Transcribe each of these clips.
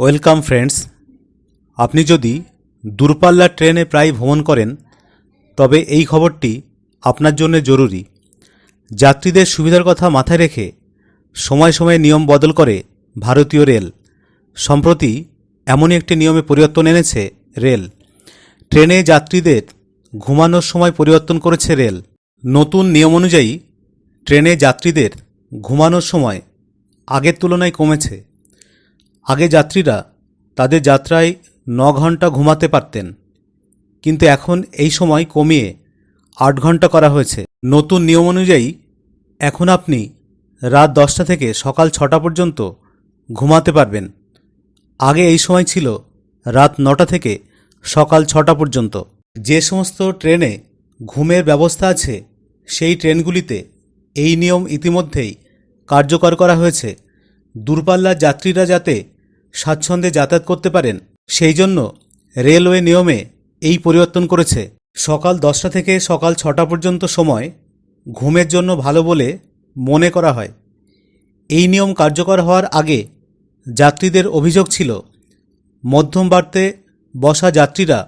Welcome friends, আপনি যদি দূরপাল্লার ট্রেনে প্রায় ভ্রমণ করেন, তবে এই খবরটি আপনার জন্য জরুরি। যাত্রীদের সুবিধার কথা মাথায় রেখে সময় সময়ে নিয়ম বদল করে ভারতীয় রেল। সম্প্রতি এমনই একটি নিয়মে পরিবর্তন এনেছে রেল। ট্রেনে যাত্রীদের ঘুমানোর সময় পরিবর্তন করেছে রেল। নতুন নিয়ম অনুযায়ী, ট্রেনে যাত্রীদের ঘুমানোর সময় আগের তুলনায় কমেছে। আগে যাত্রীরা তাদের যাত্রায় ন ঘণ্টা ঘুমাতে পারতেন। কিন্তু এখন এই সময় কমিয়ে আট ঘণ্টা করা হয়েছে। নতুন নিয়ম অনুযায়ী এখন আপনি রাত দশটা থেকে সকাল ছটা পর্যন্ত ঘুমাতে পারবেন। আগে এই সময় ছিল রাত নটা থেকে সকাল ছটা পর্যন্ত। যে সমস্ত ট্রেনে ঘুমের ব্যবস্থা আছে, সেই ট্রেনগুলিতে এই নিয়ম ইতিমধ্যেই কার্যকর করা হয়েছে। দূরপাল্লার যাত্রীরা যাতে স্বাচ্ছন্দ্যে যাতায়াত করতে পারেন, সেই জন্য রেলওয়ে নিয়মে এই পরিবর্তন করেছে। সকাল দশটা থেকে সকাল ছটা পর্যন্ত সময় ঘুমের জন্য ভালো বলে মনে করা হয়। এই নিয়ম কার্যকর হওয়ার আগে যাত্রীদের অভিযোগ ছিল, মধ্যম বার্তে বসা যাত্রীরা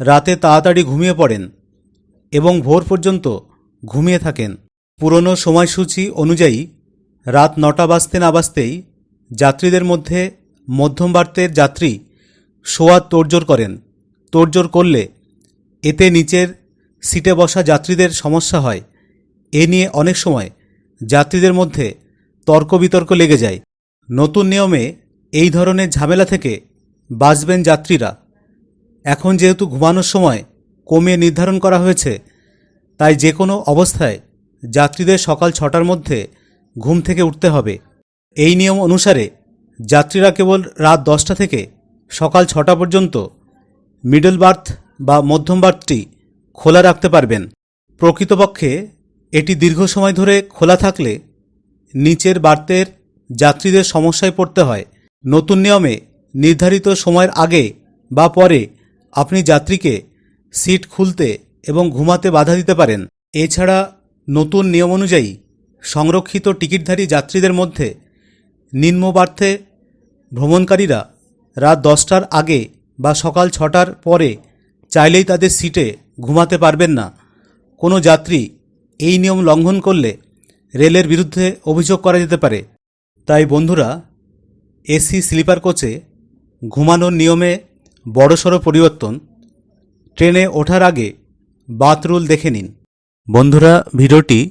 রাতে তাড়াতাড়ি ঘুমিয়ে পড়েন এবং ভোর পর্যন্ত ঘুমিয়ে থাকেন। পুরনো সময়সূচি অনুযায়ী রাত নটা বাজতে না বাজতেই যাত্রীদের মধ্যে মধ্যম বার্তের যাত্রী শোয়ার তোড়জোড় করেন। তোড়জোড় করলে এতে নিচের সিটে বসা যাত্রীদের সমস্যা হয়। এ নিয়ে অনেক সময় যাত্রীদের মধ্যে তর্ক বিতর্ক লেগে যায়। নতুন নিয়মে এই ধরনের ঝামেলা থেকে বাঁচবেন যাত্রীরা। এখন যেহেতু ঘুমানোর সময় কমিয়ে নির্ধারণ করা হয়েছে, তাই যে কোনো অবস্থায় যাত্রীদের সকাল ছটার মধ্যে ঘুম থেকে উঠতে হবে। এই নিয়ম অনুসারে যাত্রীরা কেবল রাত দশটা থেকে সকাল ছটা পর্যন্ত মিডল বার্থ বা মধ্যম বার্থটি খোলা রাখতে পারবেন। প্রকৃতপক্ষে এটি দীর্ঘ সময় ধরে খোলা থাকলে নিচের বার্তের যাত্রীদের সমস্যায় পড়তে হয়। নতুন নিয়মে নির্ধারিত সময়ের আগে বা পরে আপনি যাত্রীকে সিট খুলতে এবং ঘুমাতে বাধা দিতে পারেন। এছাড়া নতুন নিয়ম অনুযায়ী সংরক্ষিত টিকিটধারী যাত্রীদের মধ্যে নিম্নবার্থে ভ্রমণকারীরা রাত দশটার আগে বা সকাল ছটার পরে চাইলেই তাদের সিটে ঘুমাতে পারবেন না। কোনো যাত্রী এই নিয়ম লঙ্ঘন করলে রেলের বিরুদ্ধে অভিযোগ করা যেতে পারে। তাই বন্ধুরা, এসি স্লিপার কোচে ঘুমানোর নিয়মে বড়সড় পরিবর্তন। ট্রেনে ওঠার আগে বাথরুল দেখে নিন। বন্ধুরা, ভিডিওটি